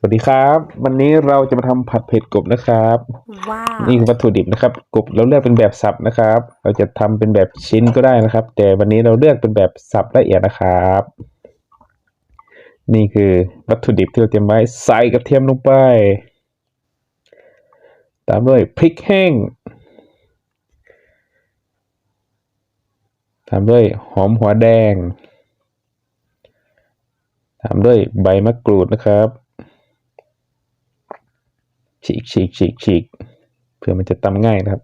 สวัสดีครับ วันนี้เราจะมาทำผัดเผ็ดกบนะครับ ว้าวนี่คือวัตถุดิบนะครับ กบเราเลือกเป็นแบบสับนะครับ เราจะทำเป็นแบบชิ้นก็ได้นะครับ แต่วันนี้เราเลือกเป็นแบบสับละเอียดนะครับ นี่คือวัตถุดิบที่เราเตรียมไว้ใส่กระเทียมลงไป ตามด้วยพริกแห้ง ตามด้วยหอมหัวแดง ตามด้วยใบมะกรูดนะครับ ฉีกฉีกฉีกฉีกเพื่อมันจะตำง่ายนะครับ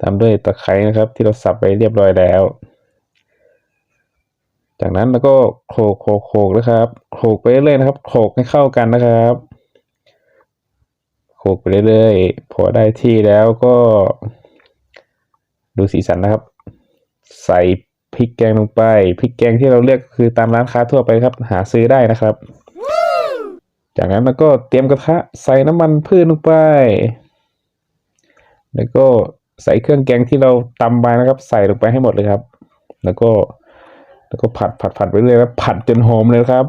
ตามด้วยตะไคร้นะครับ ที่เราสับไปเรียบร้อยแล้ว จากนั้นแล้วก็โขลกโขลกโขลกนะครับโขลกไปเรื่อยๆนะครับโขลกให้เข้ากันนะครับโขลกไปเรื่อยๆพอได้ที่แล้วก็ ดูสีสันนะครับ ใส่พริกแกงลงไปพริกแกงที่เราเลือกคือตามร้านค้าทั่วไปครับ หาซื้อได้นะครับ จากนั้นเราก็เตรียมกระทะใส่น้ำมันพืชลงไป แล้วก็ใส่เครื่องแกงที่เราตำไปนะครับ ใส่ลงไปให้หมดเลยครับ แล้วก็แล้วก็ผัดผัดผัดไปเรื่อยแล้วผัดจนหอมเลยครับ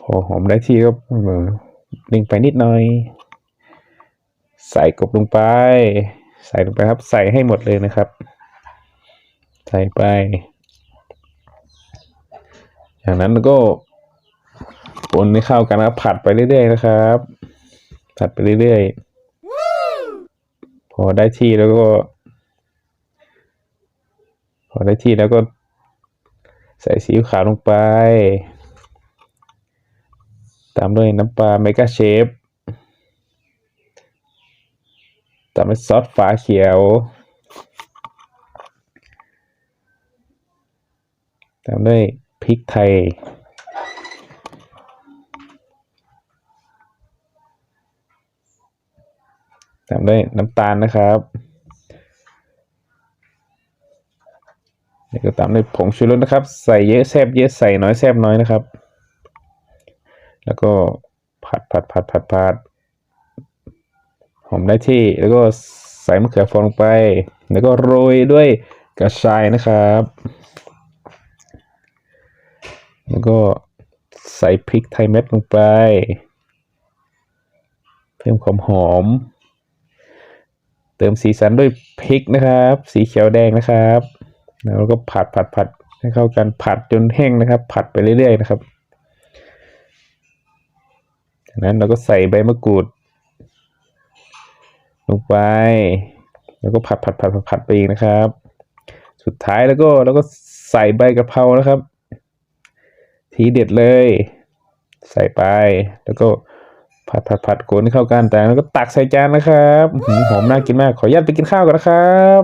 พอหอมได้ที่ก็เออนิ่งไปนิดหน่อย ใส่กบลงไป ใส่ลงไปครับ ใส่ให้หมดเลยนะครับ ใส่ไปจากนั้นเราก็ คนให้เข้ากันนะครับผัดไปเรื่อยๆนะครับ ผัดไปเรื่อยๆ พอได้ที่แล้วก็ พอได้ที่แล้วก็ ใส่ซีอิ๊วขาวลงไป ตามด้วยน้ำปลาเมกาเชฟตามด้วยซอสฝาเขียว ตามด้วยพริกไทย ตามด้วยน้ำตาลนะครับแล้วก็ตามด้วยผงชูรสนะครับ ใส่เยอะแซบเยอะใส่น้อยแซบน้อยนะครับ แล้วก็ผัดผัดผัดผัดผัดหอมได้ที่แล้วก็ใส่มะเขือพวงลงไป แล้วก็โรยด้วยกระชายนะครับ แล้วก็ใส่พริกไทยเม็ดลงไป เพิ่มความหอม เติมสีสันด้วยพริกนะครับ สีเขียวแดงนะครับ แล้วก็ผัดผัดผัดให้เข้ากันผัดจนแห้งนะครับ ผัดไปเรื่อยๆนะครับ จากนั้นเราก็ใส่ใบมะกรูด ลงไป แล้วก็ผัดผัดผัดผัดผัดไปอีกนะครับ สุดท้ายแล้วก็แล้วก็ใส่ใบกะเพรานะครับ ทีเด็ดเลย ใส่ไปแล้วก็ ผัดผัดผัดโกนเข้ากันแต่แล้วก็ตักใส่จานนะครับหอหอมน่ากินมากขออนุญาตไปกินข้าวก่อนนะครับ